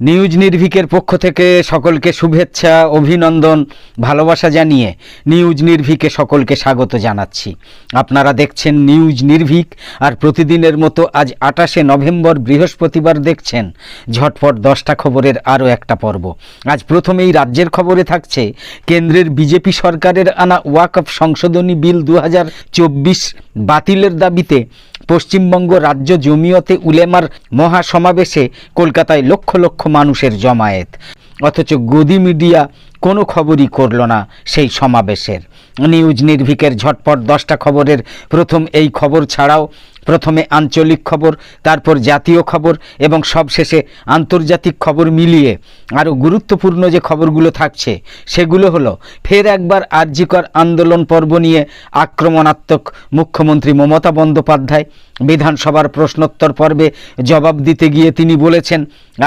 News নির্ভিকের পক্ষ থেকে সকলকে শুভেচ্ছা, অভিনন্দন, ভালোবাসা জানিয়ে নিউজ নির্ভিকে সকলকে স্বাগত জানাচ্ছি। আপনারা দেখছেন নিউজ নির্ভিক আর প্রতিদিনের মতো আজ আটাশে নভেম্বর বৃহস্পতিবার দেখছেন ঝটপট দশটা খবরের আরও একটা পর্ব। আজ প্রথমেই রাজ্যের খবরে থাকছে, কেন্দ্রের বিজেপি সরকারের আনা ওয়াকফ সংশোধনী বিল দু হাজার চব্বিশ বাতিলের দাবিতে পশ্চিমবঙ্গ রাজ্য জমিয়তে উলেমার মহাসমাবেশে কলকাতায় লক্ষ লক্ষ মানুষের জমায়েত। অথচ গদি মিডিয়া কোনো খবরই করল না সেই সমাবেশের। নিউজ নির্ভিকের ঝটপট দশটা খবরের প্রথম এই খবর ছাড়াও প্রথমে আঞ্চলিক খবর, তারপর জাতীয় খবর এবং সবশেষে আন্তর্জাতিক খবর মিলিয়ে। আরও গুরুত্বপূর্ণ যে খবরগুলো থাকছে, সেগুলো হলো, ফের একবার আর্যিকর আন্দোলন পর্ব নিয়ে আক্রমণাত্মক মুখ্যমন্ত্রী মমতা বন্দ্যোপাধ্যায় বিধানসভার প্রশ্নোত্তর পর্বে জবাব দিতে গিয়ে তিনি বলেছেন,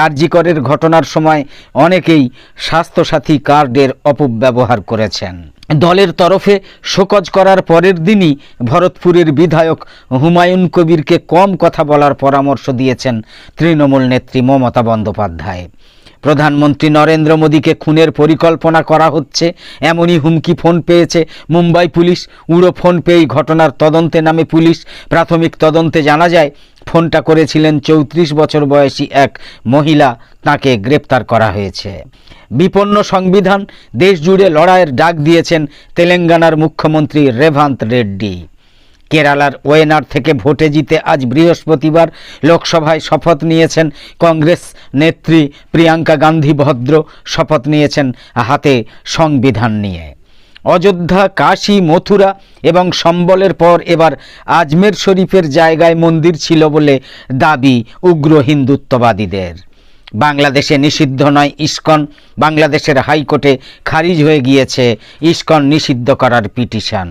আরজিকরের ঘটনার সময় অনেকেই স্বাস্থ্যসাথী কার্ডের অপব্যবহার করেছেন। দলের তরফে শোকজ করার পরের দিনই ভরতপুরের বিধায়ক হুমায়ুন কবিরকে কম কথা বলার পরামর্শ দিয়েছেন তৃণমূল নেত্রী মমতা বন্দ্যোপাধ্যায়। প্রধানমন্ত্রী নরেন্দ্র মোদীকে খুনের পরিকল্পনা করা হচ্ছে, এমনই হুমকি ফোন পেয়েছে মুম্বাই পুলিশ। উড়ো ফোন পেয়েই ঘটনার তদন্তে নামে পুলিশ। প্রাথমিক তদন্তে জানা যায়, ফোনটা করেছিলেন চৌত্রিশ বছর বয়সী এক মহিলা, তাকে গ্রেপ্তার করা হয়েছে। বিপন্ন সংবিধান দেশ জুড়ে লড়াইয়ের ডাক দিয়েছেন তেলেঙ্গানার মুখ্যমন্ত্রী রেভান্ত রেড্ডি। কেরালার ওয়েনার থেকে ভোটে জিতে আজ বৃহস্পতিবার লোকসভায় শপথ নিয়েছেন কংগ্রেস নেত্রী প্রিয়াঙ্কা গান্ধী ভদ্র, শপথ নিয়েছেন হাতে সংবিধান নিয়ে। অযোধ্যা, কাশী, মথুরা এবং সম্বলের পর এবার আজমের শরীফের জায়গায় মন্দির ছিল বলে দাবি উগ্র হিন্দুত্ববাদীদের। বাংলাদেশে নিষিদ্ধ নয়, ইস্কন বাংলাদেশের হাইকোর্টে খারিজ হয়ে গিয়েছে ইস্কন নিষিদ্ধ করার পিটিশন।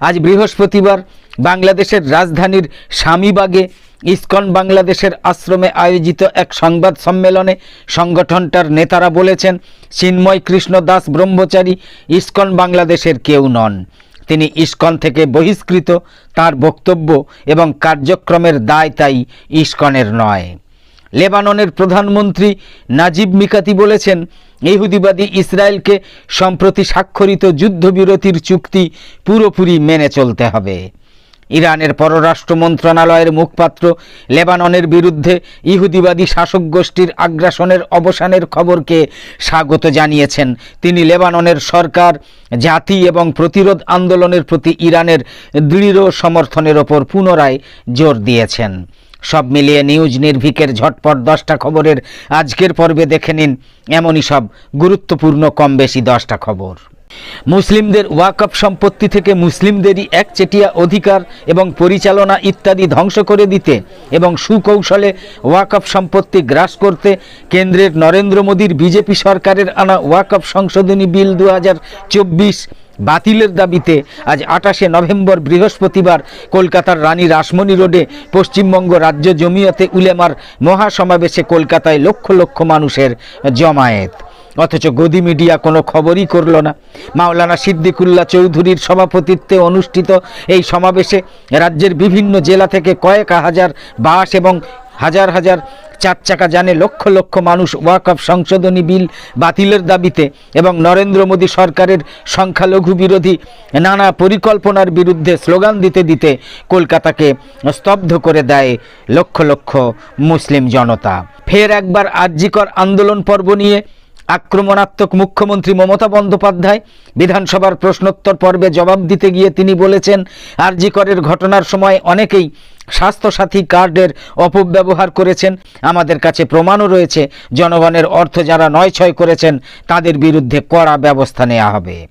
আজ বৃহস্পতিবার বাংলাদেশের রাজধানীর স্বামীবাগে ইস্কন বাংলাদেশের আশ্রমে আয়োজিত এক সংবাদ সম্মেলনে সংগঠনটার নেতারা বলেছেন, চিন্ময় কৃষ্ণ দাস ব্রহ্মচারী ইস্কন বাংলাদেশের কেউ নন। তিনি ইস্কন থেকে বহিষ্কৃত, তার বক্তব্য এবং কার্যক্রমের দায় তাই ইস্কনের নয়। লেবাননের প্রধানমন্ত্রী নাজিব মিকাতি বলেছেন, ইহুদিবাদী ইসরায়েলকে সম্প্রতি স্বাক্ষরিত যুদ্ধবিরতির চুক্তি পুরোপুরি মেনে চলতে হবে। ইরানের পররাষ্ট্র মন্ত্রণালয়ের মুখপাত্র লেবাননের বিরুদ্ধে ইহুদিবাদী শাসক গোষ্ঠীর আগ্রাসনের অবসানের খবরকে স্বাগত জানিয়েছেন। তিনি লেবাননের সরকার, জাতি এবং প্রতিরোধ আন্দোলনের প্রতি ইরানের দৃঢ় সমর্থনের ওপর পুনরায় জোর দিয়েছেন। সব মিলিয়ে নিউজ নির্ভিকের ঝটপট দশটা খবরের আজকের পর্বে দেখে নিন। এমনই সব গুরুত্বপূর্ণ, কম বেশি দশটা খবর। মুসলিমদের ওয়াকফ সম্পত্তি থেকে মুসলিমদেরই একচেটিয়া অধিকার এবং পরিচালনা ইত্যাদি ধ্বংস করে দিতে এবং সুকৌশলে ওয়াকফ সম্পত্তি গ্রাস করতে কেন্দ্রের নরেন্দ্র মোদীর বিজেপি সরকারের আনা ওয়াকফ সংশোধনী বিল দু হাজার চব্বিশ বাতিলের দাবিতে আজ আটাশে নভেম্বর বৃহস্পতিবার কলকাতার রানী রাসমণি রোডে পশ্চিমবঙ্গ রাজ্য জমিয়তে উলেমার মহাসমাবেশে কলকাতায় লক্ষ লক্ষ মানুষের জমায়েত। অথচ গদি মিডিয়া কোনো খবরই করল না। মাওলানা সিদ্দিকুল্লাহ চৌধুরীর সভাপতিত্বে অনুষ্ঠিত এই সমাবেশে রাজ্যের বিভিন্ন জেলা থেকে কয়েক হাজার বাস এবং হাজার হাজার চার চাকা জানে লক্ষ লক্ষ মানুষ ওয়াকফ সংশোধনী বিল বাতিলের দাবিতে এবং নরেন্দ্র মোদী সরকারের সংখ্যালঘু বিরোধী নানা পরিকল্পনার বিরুদ্ধে স্লোগান দিতে দিতে কলকাতাকে স্তব্ধ করে দেয় লক্ষ লক্ষ মুসলিম জনতা। ফের একবার আর্যিকর আন্দোলন পর্ব নিয়ে আক্রমণাত্মক মুখ্যমন্ত্রী মমতা বন্দ্যোপাধ্যায় বিধানসভার প্রশ্নোত্তর পর্বে জবাব দিতে গিয়ে তিনি বলেছেন, আরজিকরের ঘটনার সময় অনেকেই স্বাস্থ্যসাথী কার্ডের অপব্যবহার করেছেন। আমাদের কাছে প্রমাণও রয়েছে, জনগণের অর্থ যারা নয় ছয় করেছেন, তাদের বিরুদ্ধে কড়া ব্যবস্থা নেওয়া হবে।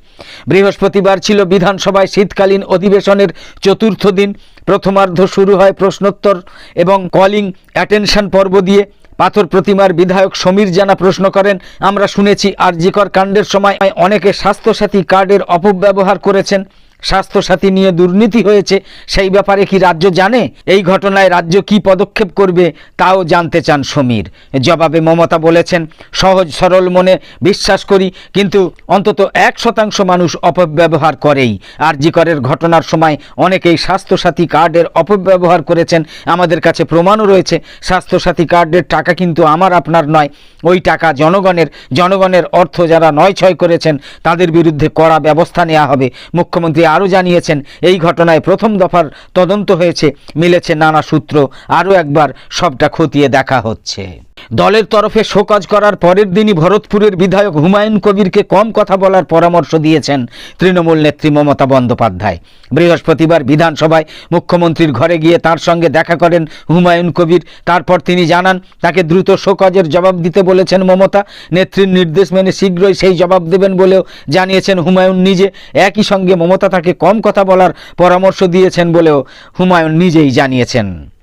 বৃহস্পতিবার ছিল বিধানসভায় শীতকালীন অধিবেশনের চতুর্থ দিন। প্রথমার্ধ শুরু হয় প্রশ্নোত্তর এবং কলিং অ্যাটেনশন পর্ব দিয়ে। পাথর প্রতিমার বিধায়ক সমীর জানা প্রশ্ন করেন, আমরা শুনেছি আর জিকর কাণ্ডের সময় অনেকে স্বাস্থ্যসাথী কার্ডের অপব্যবহার করেছেন। স্বাস্থ্যসাথী নিয়ে দুর্নীতি হয়েছে, সেই ব্যাপারে কি রাজ্য জানে? এই ঘটনায় রাজ্য কি পদক্ষেপ করবে, তাও জানতে চান সমীর। জবাবে মমতা বলেছেন, সহজ সরল মনে বিশ্বাস করি, কিন্তু অন্তত এক শতাংশ মানুষ অপব্যবহার করেই। আর জিকরের ঘটনার সময় অনেকেই স্বাস্থ্যসাথী কার্ডের অপব্যবহার করেছেন। আমাদের কাছে প্রমাণও রয়েছে, স্বাস্থ্যসাথী কার্ডের টাকা কিন্তু আমার, আপনার নয়। ওই টাকা জনগণের জনগণের অর্থ যারা নয় ছয় করেছেন, তাদের বিরুদ্ধে কড়া ব্যবস্থা নেওয়া হবে। মুখ্যমন্ত্রী আরও জানিয়েছেন, এই ঘটনায় প্রথম দফার তদন্ত হয়েছে, মিলেছে নানা সূত্র, আরও একবার সবটা খতিয়ে দেখা হচ্ছে। দলের তরফে শোকজ করার পরের দিনই ভরতপুরের বিধায়ক হুমায়ুন কবিরকে কম কথা বলার পরামর্শ দিয়েছেন তৃণমূল নেত্রী মমতা বন্দ্যোপাধ্যায়। বৃহস্পতিবার বিধানসভায় মুখ্যমন্ত্রীর ঘরে গিয়ে তার সঙ্গে দেখা করেন হুমায়ুন কবির। তারপর তিনি জানান, তাকে দ্রুত শোকজের জবাব দিতে বলেছেন মমতা। নেত্রীর নির্দেশ মেনে শীঘ্রই সেই জবাব দেবেন বলেও জানিয়েছেন হুমায়ুন নিজে। একই সঙ্গে মমতা তাকে কম কথা বলার পরামর্শ দিয়েছেন বলেও হুমায়ুন নিজেই জানিয়েছেন।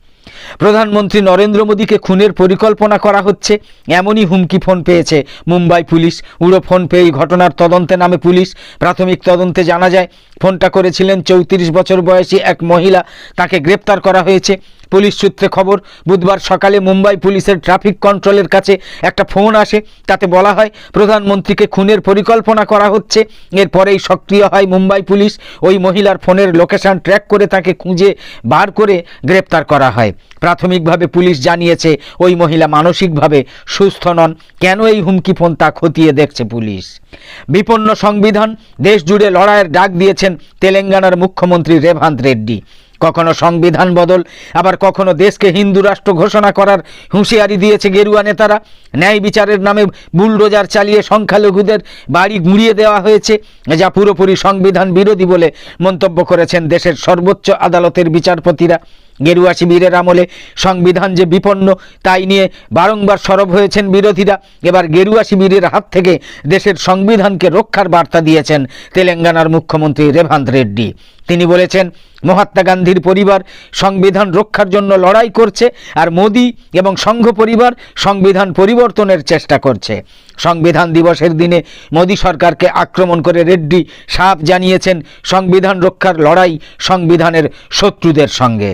প্রধানমন্ত্রী নরেন্দ্র মোদীকে খুনের পরিকল্পনা করা হচ্ছে। এমনই হুমকি ফোন পেয়েছে মুম্বাই পুলিশ। উড়ো ফোন পেয়ে ঘটনার তদন্তে নামে পুলিশ। প্রাথমিক তদন্তে জানা যায়, ফোনটা করেছিলেন চৌত্রিশ বছর বয়সী এক মহিলা। তাকে গ্রেপ্তার করা হয়েছে। পুলিশ সূত্রে খবর, বুধবার সকালে মুম্বাই পুলিশের ট্রাফিক কন্ট্রোলের কাছে একটা ফোন আসে। তাতে বলা হয়, প্রধানমন্ত্রীকে খুনের পরিকল্পনা করা হচ্ছে। এরপরেই সক্রিয় হয় মুম্বাই পুলিশ। ওই মহিলার ফোনের লোকেশন ট্র্যাক করে তাকে খুঁজে বার করে গ্রেপ্তার করা হয়। প্রাথমিকভাবে পুলিশ জানিয়েছে, ওই মহিলা মানসিকভাবে সুস্থ নন। কেন এই হুমকি ফোন তা খতিয়ে দেখছে পুলিশ? বিপন্ন সংবিধান দেশ জুড়ে লড়াইয়ের ডাক দিয়েছেন তেলেঙ্গানার মুখ্যমন্ত্রী রেভান্ত রেড্ডি। কখনো সংবিধান বদল, আবার কখনো দেশকে হিন্দু রাষ্ট্র ঘোষণা করার হুঁশিয়ারি দিয়েছে গেরুয়া নেতারা। ন্যায় বিচারের নামে বুলডোজার চালিয়ে সংখ্যালঘুদের বাড়ি গুঁড়িয়ে দেওয়া হয়েছে, যা পুরোপুরি সংবিধান বিরোধী বলে মন্তব্য করেছেন দেশের সর্বোচ্চ আদালতের বিচারপতিরা। গেরুয়া শিবিরের আমলে সংবিধান যে বিপন্ন, তাই নিয়ে বারংবার সরব হয়েছেন বিরোধীরা। এবার গেরুয়া শিবিরের হাত থেকে দেশের সংবিধানকে রক্ষার বার্তা দিয়েছেন তেলেঙ্গানার মুখ্যমন্ত্রী রেভান্ত রেড্ডি। তিনি বলেছেন মহাত্মা গান্ধীর পরিবার সংবিধান রক্ষার জন্য লড়াই করছে আর মোদি এবং সংঘ পরিবার সংবিধান পরিবর্তনের চেষ্টা করছে। সংবিধান দিবসের দিনে মোদী সরকারকে আক্রমণ করে রেড্ডি সাপ জানিয়েছেন সংবিধান রক্ষার লড়াই সংবিধানের শত্রুদের সঙ্গে।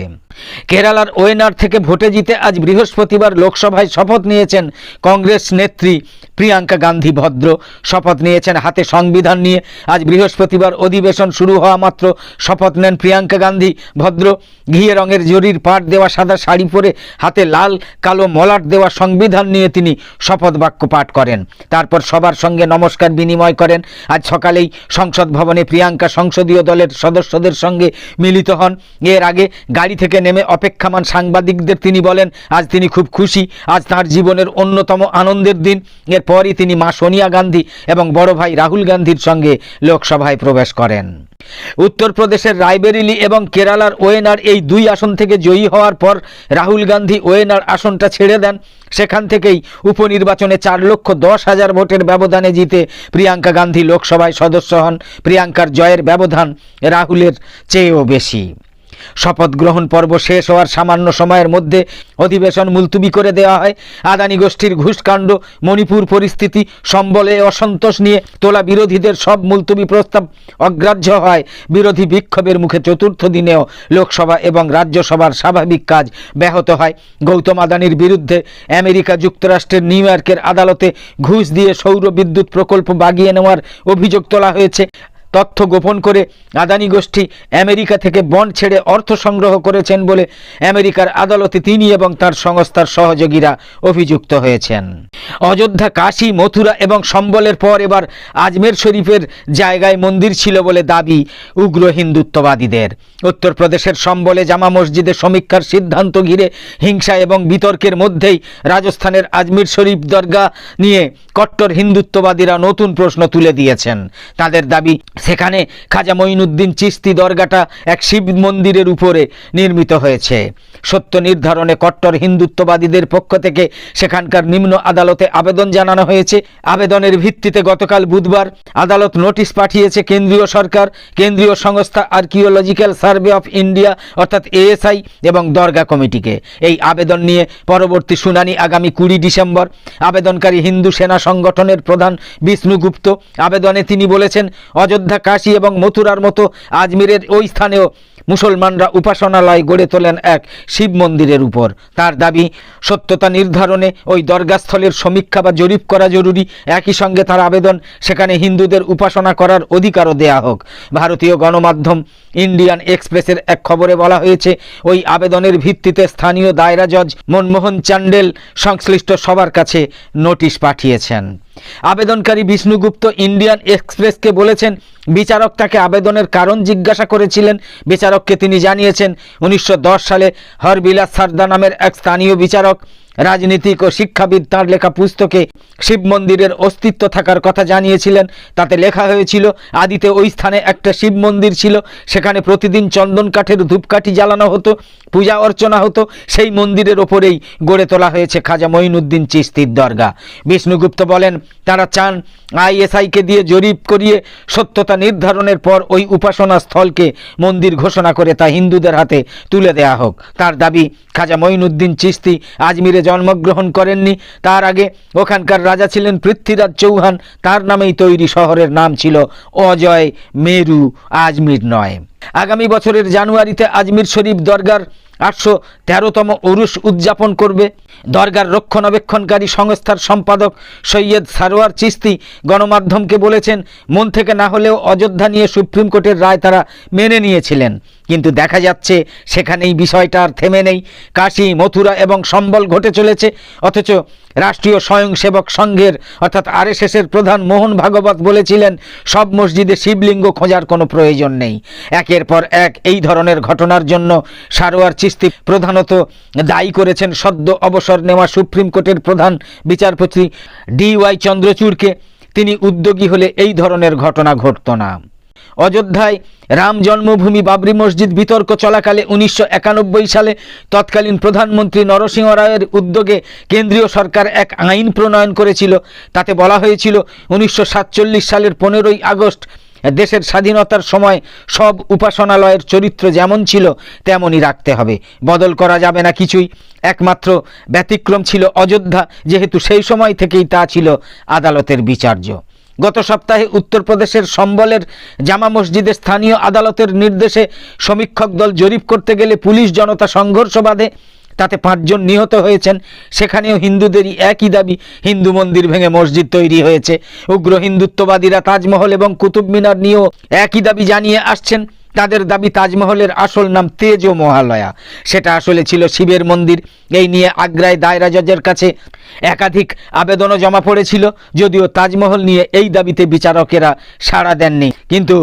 কেরালার ওয়েনার থেকে ভোটে জিতে আজ বৃহস্পতিবার লোকসভায় শপথ নিয়েছেন কংগ্রেস নেত্রী প্রিয়াঙ্কা গান্ধী ভদ্র। শপথ নিয়েছেন হাতে সংবিধান নিয়ে। আজ বৃহস্পতিবার অধিবেশন শুরু হওয়া মাত্র শপথ নেন প্রিয়াঙ্কা গান্ধী ভদ্র ঘিয়ে রঙের জরির পাট দেওয়া, সাদা শাড়ি পরে হাতে লাল, কালো মলাট দেওয়া সংবিধান নিয়ে তিনি শপথ বাক্য পাঠ করেন। তারপর সবার সঙ্গে নমস্কার বিনিময় করেন। আজ সকালেই সংসদ ভবনে প্রিয়াঙ্কা সংসদীয় দলের সদস্যদের সঙ্গে মিলিত হন। এর আগে গাড়ি থেকে নেমে অপেক্ষামান সাংবাদিকদের তিনি বলেন, আজ তিনি খুব খুশি। আজ তার জীবনের অন্যতম আনন্দের দিন। এরপরই তিনি মা সোনিয়া গান্ধী এবং বড় ভাই রাহুল গান্ধীর সঙ্গে লোকসভায় প্রবেশ করেন। উত্তরপ্রদেশের রায়বেরিলি এবং কেরালার ওয়েনার এই দুই আসন থেকে জয়ী হওয়ার পর রাহুল গান্ধী ওয়েনার আসনটা ছেড়ে দেন। সেখান থেকেই উপনির্বাচনে চার লক্ষ দশ হাজার ভোটের ব্যবধানে জিতে প্রিয়াঙ্কা গান্ধী লোকসভায় সদস্য হন। প্রিয়াঙ্কার জয়ের ব্যবধান রাহুলের চেয়েও বেশি। শপথ গ্রহণ পর্ব শেষ হওয়ার সামান্য সময়ের মধ্যে অধিবেশন মুলতুবি করে দেওয়া হয়। আদানি গোষ্ঠীর ঘুষকাণ্ড, মণিপুর পরিস্থিতি, সম্বলে অসন্তোষ নিয়ে তোলা বিরোধীদের সব মুলতুবি প্রস্তাব অগ্রাহ্য হয়। বিরোধী বিক্ষোভের মুখে চতুর্থ দিনেও লোকসভা এবং রাজ্যসভার স্বাভাবিক কাজ ব্যাহত হয়। গৌতম আদানির বিরুদ্ধে আমেরিকা যুক্তরাষ্ট্রের নিউ ইয়র্কের আদালতে ঘুষ দিয়ে সৌর বিদ্যুৎ প্রকল্প বাগিয়ে নেওয়ার অভিযোগ তোলা হয়েছে। তথ্য গোপন করে আদানি গোষ্ঠী আমেরিকা থেকে বন্ড ছেড়ে অর্থ সংগ্রহ করেছেন বলে আমেরিকার আদালতে তিনি এবং তার সংস্থার সহযোগীরা অভিযুক্ত হয়েছেন। অযোধ্যা, কাশী, মথুরা এবং সম্বলের পর এবার আজমের শরীফের জায়গায় মন্দির ছিল বলে দাবি উগ্র হিন্দুত্ববাদীদের। উত্তরপ্রদেশের সম্বলে জামা মসজিদে সমীক্ষার সিদ্ধান্ত ঘিরে হিংসা এবং বিতর্কের মধ্যেই রাজস্থানের আজমির শরীফ দরগা নিয়ে কট্টর হিন্দুত্ববাদীরা নতুন প্রশ্ন তুলে দিয়েছেন। তাদের দাবি সেখানে খাজা মঈনুদ্দিন চিস্তি দরগাটা এক শিব মন্দিরের উপরে নির্মিত হয়েছে। সত্য নির্ধারণে কট্টর হিন্দুত্ববাদীদের পক্ষ থেকে সেখানকার নিম্ন আদালতে আবেদন জানানো হয়েছে। আবেদনের ভিত্তিতে গতকাল বুধবার আদালত নোটিশ পাঠিয়েছে কেন্দ্রীয় সরকার, কেন্দ্রীয় সংস্থা আর্কিওলজিক্যাল সার্ভে অফ ইন্ডিয়া অর্থাৎ এএসআই এবং দরগা কমিটিকে। এই আবেদন নিয়ে পরবর্তী শুনানি আগামী কুড়ি ডিসেম্বর। আবেদনকারী হিন্দু সেনা সংগঠনের প্রধান বিষ্ণুগুপ্ত আবেদনে তিনি বলেছেন, অযোধ্যা অযোধ্যা কাশী এবং মথুরার মতো আজমিরের ওই স্থানেও মুসলমানরা উপাসনালয় গড়ে তোলেন এক শিব মন্দিরের উপর। তার দাবি, সত্যতা নির্ধারণে ওই দরগাস্থলের সমীক্ষা বা জরিপ করা জরুরি। একই সঙ্গে তার আবেদন, সেখানে হিন্দুদের উপাসনা করার অধিকারও দেয়া হোক। ভারতীয় গণমাধ্যম ইন্ডিয়ান এক্সপ্রেসের এক খবরে বলা হয়েছে, ওই আবেদনের ভিত্তিতে স্থানীয় দায়রা জজ মনমোহন চান্ডেল সংশ্লিষ্ট সবার কাছে নোটিশ পাঠিয়েছেন। আবেদনকারী বিষ্ণুগুপ্ত ইন্ডিয়ান এক্সপ্রেসকে বলেছেন, বিচারক তাকে আবেদনের কারণ জিজ্ঞাসা করেছিলেন। বিচারককে তিনি জানিয়েছেন, উনিশশো দশ সালে হরবিলাস সারদা নামের এক স্থানীয় বিচারক রাজনীতিক ও শিক্ষাবিদ তাঁর লেখা পুস্তকে শিব মন্দিরের অস্তিত্ব থাকার কথা জানিয়েছিলেন। তাতে লেখা হয়েছিল, আদিতে ওই স্থানে একটা শিব মন্দির ছিল, সেখানে প্রতিদিন চন্দন কাঠের ধূপকাঠি জ্বালানো হতো, পূজা অর্চনা হতো, সেই মন্দিরের ওপরেই গড়ে তোলা হয়েছে খাজা মঈনুদ্দিন চিস্তির দরগা। বিষ্ণুগুপ্ত বলেন, তারা চান আইএসআইকে দিয়ে জরিপ করিয়ে সত্যতা নির্ধারণের পর ওই উপাসনা স্থলকে মন্দির ঘোষণা করে তা হিন্দুদের হাতে তুলে দেয়া হোক। তার দাবি, খাজা মঈনুদ্দিন চিস্তি আজমিরে জন্মগ্রহণ করেননি। তার আগে ওখানকার রাজা ছিলেন পৃথ্বীরাজ চৌহান। তার নামেই তৈরি শহরের নাম ছিল অজয় মেরু আজমির নয়। আগামী বছরের জানুয়ারিতে আজমির শরীফ দরগার আটশো তেরোতম উরুস উদযাপন করবে। দরগার রক্ষণাবেক্ষণকারী সংস্থার সম্পাদক সৈয়দ সারোয়ার চিস্তি গণমাধ্যমকে বলেছেন, মন থেকে না হলেও অযোধ্যা নিয়ে সুপ্রিম কোর্টের রায় তারা মেনে নিয়েছিলেন। কিন্তু দেখা যাচ্ছে সেখানেই বিষয়টা আর থেমে নেই। কাশি, মথুরা এবং সম্বল ঘটে চলেছে। অথচ রাষ্ট্রীয় স্বয়ংসেবক সংঘের, অর্থাৎ আরএসএসের প্রধান মোহন ভাগবত বলেছিলেন, সব মসজিদে শিবলিঙ্গ খোঁজার কোনো প্রয়োজন নেই। একের পর এক এই ধরনের ঘটনার জন্য সারোয়ার চিস্তি প্রধানত দায়ী করেছেন সদ্য অবসর নেওয়া সুপ্রিম কোর্টের প্রধান বিচারপতি ডি ওয়াই চন্দ্রচূড়কে। তিনি উদ্যোগী হলে এই ধরনের ঘটনা ঘটত না। অযোধ্যায় রাম জন্মভূমি বাবরি মসজিদ বিতর্ক চলাকালে উনিশশো একানব্বই সালে তৎকালীন প্রধানমন্ত্রী নরসিংহ রায়ের উদ্যোগে কেন্দ্রীয় সরকার এক আইন প্রণয়ন করেছিল। তাতে বলা হয়েছিল, উনিশশো সাতচল্লিশ সালের পনেরোই আগস্ট দেশের স্বাধীনতার সময় সব উপাসনালয়ের চরিত্র যেমন ছিল, তেমনই রাখতে হবে। বদল করা যাবে না কিছুই। একমাত্র ব্যতিক্রম ছিল অযোধ্যা, যেহেতু সেই সময় থেকেই তা ছিল আদালতের বিচার্য। গত সপ্তাহে উত্তরপ্রদেশের সম্বলের জামা মসজিদে স্থানীয় আদালতের নির্দেশে সমীক্ষক দল জরিপ করতে গেলে পুলিশ জনতা সংঘর্ষ বাঁধে। তাতে পাঁচজন নিহত হয়েছেন। সেখানেও হিন্দুদেরই একই দাবি, হিন্দু মন্দির ভেঙে মসজিদ তৈরি হয়েছে। উগ্র হিন্দুত্ববাদীরা তাজমহল এবং কুতুব মিনার নিয়েও একই দাবি জানিয়ে আসছেন। তাদের দাবি তাজমহলের আসল নাম তেজ ও মহালয়া, সেটা আসলে ছিল শিবের মন্দির। এই নিয়ে আগ্রায় দায়রা জজের কাছে একাধিক আবেদনও জমা পড়েছিল, যদিও তাজমহল নিয়ে এই দাবিতে বিচারকেরা সাড়া দেননি। কিন্তু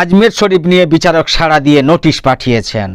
আজমের শরীফ নিয়ে বিচারক সাড়া দিয়ে নোটিশ পাঠিয়েছেন।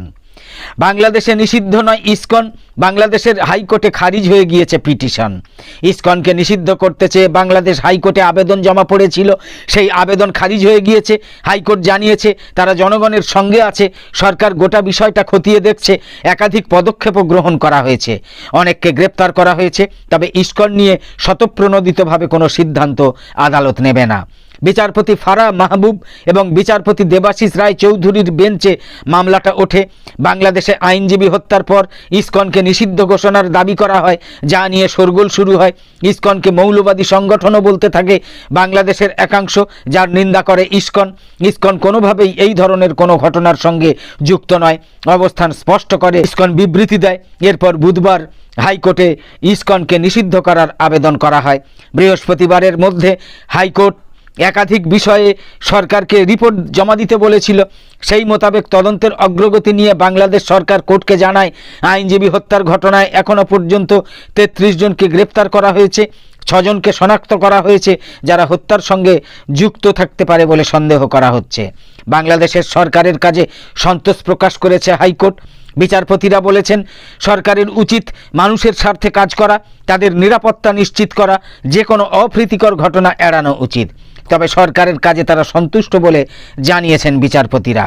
বাংলাদেশে নিষিদ্ধ নয়, ইসকন। বাংলাদেশের হাইকোর্টে খারিজ হয়ে গিয়েছে পিটিশন। ইসকনকে নিষিদ্ধ করতে চেয়ে বাংলাদেশ হাইকোর্টে আবেদন জমা পড়েছিল। সেই আবেদন খারিজ হয়ে গিয়েছে। হাইকোর্ট জানিয়েছে, তারা জনগণের সঙ্গে আছে। সরকার গোটা বিষয়টা খতিয়ে দেখছে। একাধিক পদক্ষেপও গ্রহণ করা হয়েছে। অনেককে গ্রেপ্তার করা হয়েছে। তবে ইসকন নিয়ে স্বতঃপ্রণোদিতভাবে কোনো সিদ্ধান্ত আদালত নেবে না। বিচারপতি ফারা মাহবুব এবং বিচারপতি দেবাশিস রায় চৌধুরীর বেঞ্চে মামলাটা ওঠে। বাংলাদেশে আইনজীবী হত্যার পর ইসকনকে নিষিদ্ধ ঘোষণার দাবি করা হয়, যা নিয়ে শোরগোল শুরু হয়। ইসকনকে মৌলবাদী সংগঠনও বলতে থাকে, বাংলাদেশের একাংশ যার নিন্দা করে ইসকন। ইসকন কোনোভাবেই এই ধরনের কোনো ঘটনার সঙ্গে যুক্ত নয়। অবস্থান স্পষ্ট করে ইসকন বিবৃতি দেয়। এরপর বুধবার হাইকোর্টে ইসকনকে নিষিদ্ধ করার আবেদন করা হয়। বৃহস্পতিবারের মধ্যে হাইকোর্ট একাধিক বিষয়ে সরকারকে রিপোর্ট জমা দিতে বলেছিল। সেই মোতাবেক তদন্তের অগ্রগতি নিয়ে বাংলাদেশ সরকার কোর্টকে জানায়, আইনজীবী হত্যার ঘটনায় এখনও পর্যন্ত তেত্রিশ জনকে গ্রেপ্তার করা হয়েছে, ছজনকে শনাক্ত করা হয়েছে, যারা হত্যার সঙ্গে যুক্ত থাকতে পারে বলে সন্দেহ করা হচ্ছে। বাংলাদেশের সরকারের কাজে সন্তোষ প্রকাশ করেছে হাইকোর্ট। বিচারপতিরা বলেছেন, সরকারের উচিত মানুষের স্বার্থে কাজ করা, তাদের নিরাপত্তা নিশ্চিত করা, যে কোনো অপ্রীতিকর ঘটনা এড়ানো উচিত। তবে সরকারের কাজে তারা সন্তুষ্ট বলে জানিয়েছেন বিচারপতিরা।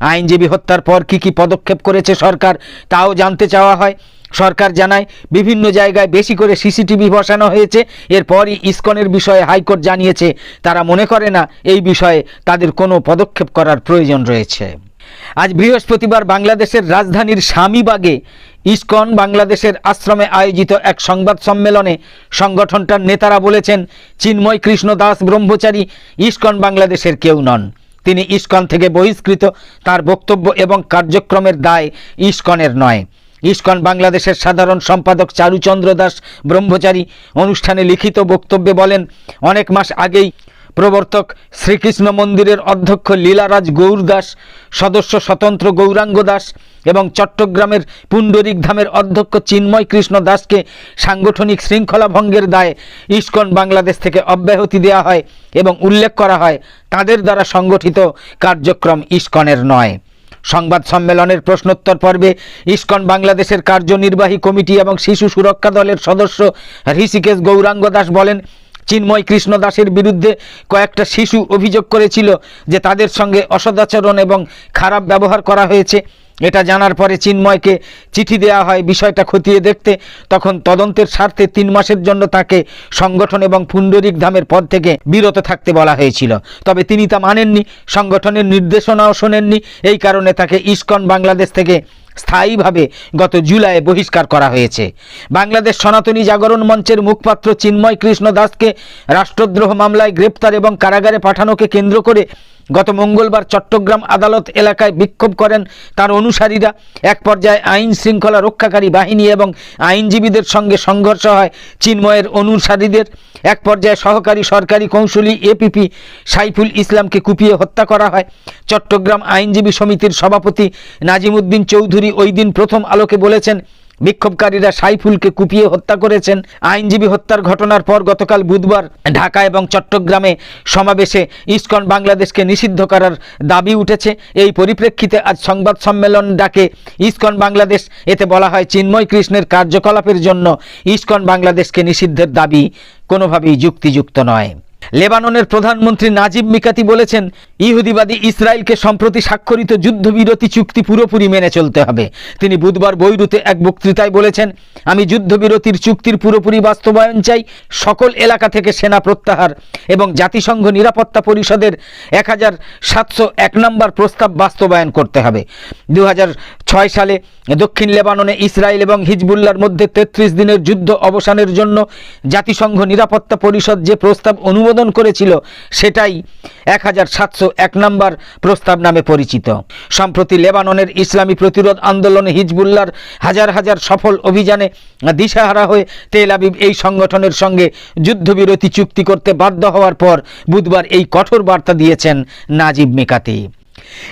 আইনজীবী হত্যার পর কী কী পদক্ষেপ করেছে সরকার তাও জানতে চাওয়া হয়। সরকার জানায়, বিভিন্ন জায়গায় বেশি করে সিসিটিভি বসানো হয়েছে, এরপরই ইসকনের বিষয়ে হাইকোর্ট জানিয়েছে, তারা মনে করে না এই বিষয়ে তাদের কোনো পদক্ষেপ করার প্রয়োজন রয়েছে। আজ বৃহস্পতিবার বাংলাদেশের রাজধানীর স্বামীবাগে ইসকন বাংলাদেশের আশ্রমে আয়োজিত এক সংবাদ সম্মেলনে সংগঠনটার নেতারা বলেছেন, চিন্ময় কৃষ্ণ দাস ব্রহ্মচারী, ইসকন বাংলাদেশের কেউ নন। তিনি ইস্কন থেকে বহিষ্কৃত। তার বক্তব্য এবং কার্যক্রমের দায় ইস্কনের নয়। ইস্কন বাংলাদেশের সাধারণ সম্পাদক চারুচন্দ্র দাস ব্রহ্মচারী অনুষ্ঠানে লিখিত বক্তব্যে বলেন, অনেক মাস আগেই প্রবর্তক শ্রীকৃষ্ণ মন্দিরের অধ্যক্ষ লীলারাজ গৌর দাস, সদস্য স্বতন্ত্র গৌরাঙ্গ দাস এবং চট্টগ্রামের পুণ্ডরিক ধামের অধ্যক্ষ চিন্ময় কৃষ্ণ দাসকে সাংগঠনিক শৃঙ্খলা ভঙ্গের দায়ে ইস্কন বাংলাদেশ থেকে অব্যাহতি দেওয়া হয় এবং উল্লেখ করা হয়, তাদের দ্বারা সংগঠিত কার্যক্রম ইস্কনের নয়। সংবাদ সম্মেলনের প্রশ্নোত্তর পর্বে ইস্কন বাংলাদেশের কার্যনির্বাহী কমিটি এবং শিশু সুরক্ষা দলের সদস্য ঋষিকেশ গৌরাঙ্গ দাস বলেন চিন্ময় কৃষ্ণ দাসের বিরুদ্ধে কয়েকটা শিশু অভিযোগ করেছিল যে তাদের সঙ্গে অসদাচরণ এবং খারাপ ব্যবহার করা হয়েছে। এটা জানার পরে চিন্ময়কে চিঠি দেওয়া হয় বিষয়টা খতিয়ে দেখতে। তখন তদন্তের স্বার্থে তিন মাসের জন্য তাকে সংগঠন এবং পুণ্ডরিক ধামের পদ থেকে বিরত থাকতে বলা হয়েছিল। তবে তিনি তা মানেননি, সংগঠনের নির্দেশনাও শোনেননি। এই কারণে তাকে ইস্কন বাংলাদেশ থেকে স্থায়ীভাবে গত জুলাইয়ে বহিষ্কার করা হয়েছে। বাংলাদেশ সনাতনী জাগরণ মঞ্চের মুখপাত্র চিন্ময় কৃষ্ণ দাসকে রাষ্ট্রদ্রোহ মামলায় গ্রেপ্তার এবং কারাগারে পাঠানোকে কেন্দ্র করে গত মঙ্গলবার চট্টগ্রাম আদালত এলাকায় বিক্ষোভ করেন তার অনুসারীরা। এক পর্যায়ে আইন শৃঙ্খলা রক্ষাকারী বাহিনী এবং আইনজীবীদের সঙ্গে সংঘর্ষ হয় চিন্ময়ের অনুসারীদের। এক পর্যায়ে সহকারী সরকারি কৌঁসুলি এপিপি সাইফুল ইসলামকে কুপিয়ে হত্যা করা হয়। চট্টগ্রাম আইনজীবী সমিতির সভাপতি নাজিমুদ্দিন চৌধুরী ওই দিন প্রথম আলোকে বলেছেন বিক্ষোভকারীরা সাইফুলকে কুপিয়ে হত্যা করেছেন। আইনজীবী হত্যার ঘটনার পর গতকাল বুধবার ঢাকা এবং চট্টগ্রামে সমাবেশে ইসকন বাংলাদেশকে নিষিদ্ধ করার দাবি উঠেছে। এই পরিপ্রেক্ষিতে আজ সংবাদ সম্মেলন ডাকে ইসকন বাংলাদেশ। এতে বলা হয়, চিন্ময় কৃষ্ণের কার্যকলাপের জন্য ইসকন বাংলাদেশকে নিষিদ্ধের দাবি কোনোভাবেই যুক্তিযুক্ত নয়। লেবাননের প্রধানমন্ত্রী নাজিব মিকাতি বলেছেন, ইহুদিবাদী ইসরায়েলকে সম্প্রতি স্বাক্ষরিত যুদ্ধবিরতি চুক্তি পুরোপুরি মেনে চলতে হবে। তিনি বুধবার বৈরুতে এক বক্তৃতায় বলেছেন, আমি যুদ্ধবিরতির চুক্তির পুরোপুরি বাস্তবায়ন চাই, সকল এলাকা থেকে সেনা প্রত্যাহার এবং জাতিসংঘ নিরাপত্তা পরিষদের এক হাজার সাতশো এক নম্বর প্রস্তাব বাস্তবায়ন করতে হবে। দু সালে দক্ষিণ লেবাননে ইসরায়েল এবং হিজবুল্লার মধ্যে তেত্রিশ দিনের যুদ্ধ অবসানের জন্য জাতিসংঘ নিরাপত্তা পরিষদ যে প্রস্তাব অনুমোদন করেছিল, সেটাই এক হাজার সাতশো এক নম্বর প্রস্তাব নামে পরিচিত। সম্প্রতি লেবাননের ইসলামী প্রতিরোধ আন্দোলনে হিজবুল্লার হাজার হাজার সফল অভিযানে দিশাহারা হয়ে তেল আবিব এই সংগঠনের সঙ্গে যুদ্ধবিরতি চুক্তি করতে বাধ্য হওয়ার পর বুধবার এই কঠোর বার্তা দিয়েছেন নাজিব মেকাতি।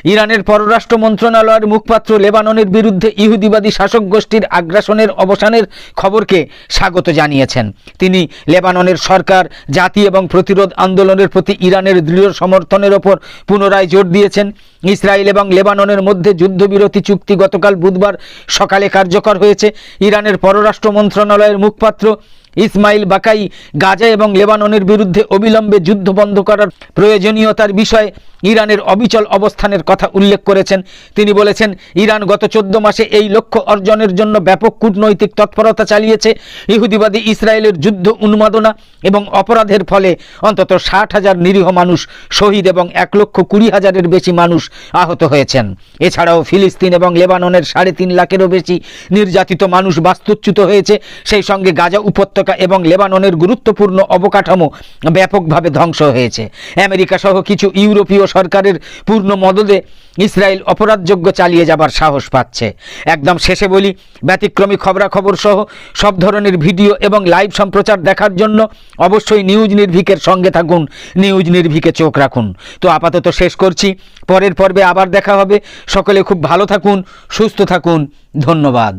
ইরানের পররাষ্ট্র মন্ত্রণালয়ের মুখপাত্র লেবাননের বিরুদ্ধে ইহুদিবাদী শাসক গোষ্ঠীর আগ্রাসনের অবসানের খবরকে স্বাগত জানিয়েছেন। তিনি লেবাননের সরকার, জাতি এবং প্রতিরোধ আন্দোলনের প্রতি ইরানের দৃঢ় সমর্থনের ওপর পুনরায় জোর দিয়েছেন। ইসরায়েল এবং লেবাননের মধ্যে যুদ্ধবিরতি চুক্তি গতকাল বুধবার সকালে কার্যকর হয়েছে। ইরানের পররাষ্ট্র মন্ত্রণালয়ের মুখপাত্র ইসমাইল বাকাই গাজা এবং লেবাননের বিরুদ্ধে অবিলম্বে যুদ্ধ বন্ধ করার প্রয়োজনীয়তার বিষয়ে ইরানের অবিচল অবস্থানের কথা উল্লেখ করেছেন। তিনি বলেছেন, ইরান গত চোদ্দ মাসে এই লক্ষ্য অর্জনের জন্য ব্যাপক কূটনৈতিক তৎপরতা চালিয়েছে। ইহুদিবাদী ইসরায়েলের যুদ্ধ উন্মাদনা এবং অপরাধের ফলে অন্তত ষাট হাজার নিরীহ মানুষ শহীদ এবং এক লক্ষ কুড়ি হাজারের বেশি মানুষ আহত হয়েছেন। এছাড়াও ফিলিস্তিন এবং লেবাননের সাড়ে তিন লাখেরও বেশি নির্যাতিত মানুষ বাস্তুচ্যুত হয়েছে। সেই সঙ্গে গাজা উপত্যকা এবং লেবাননের গুরুত্বপূর্ণ অবকাঠামো ব্যাপকভাবে ধ্বংস হয়েছে। আমেরিকা সহ কিছু ইউরোপীয় সরকারের পূর্ণ মদদে ইসরায়েল অপরাধযোগ্য চালিয়ে যাবার সাহস পাচ্ছে। একদম শেষে বলি, ব্যতিক্রমী খবরাখবর সহ সব ধরনের ভিডিও এবং লাইভ সম্প্রচার দেখার জন্য অবশ্যই নিউজ নির্ভিকের সঙ্গে থাকুন, নিউজ নির্ভিকে চোখ রাখুন। তো আপাতত শেষ করছি, পরের পর্বে আবার দেখা হবে। সকলে খুব ভালো থাকুন, সুস্থ থাকুন, ধন্যবাদ।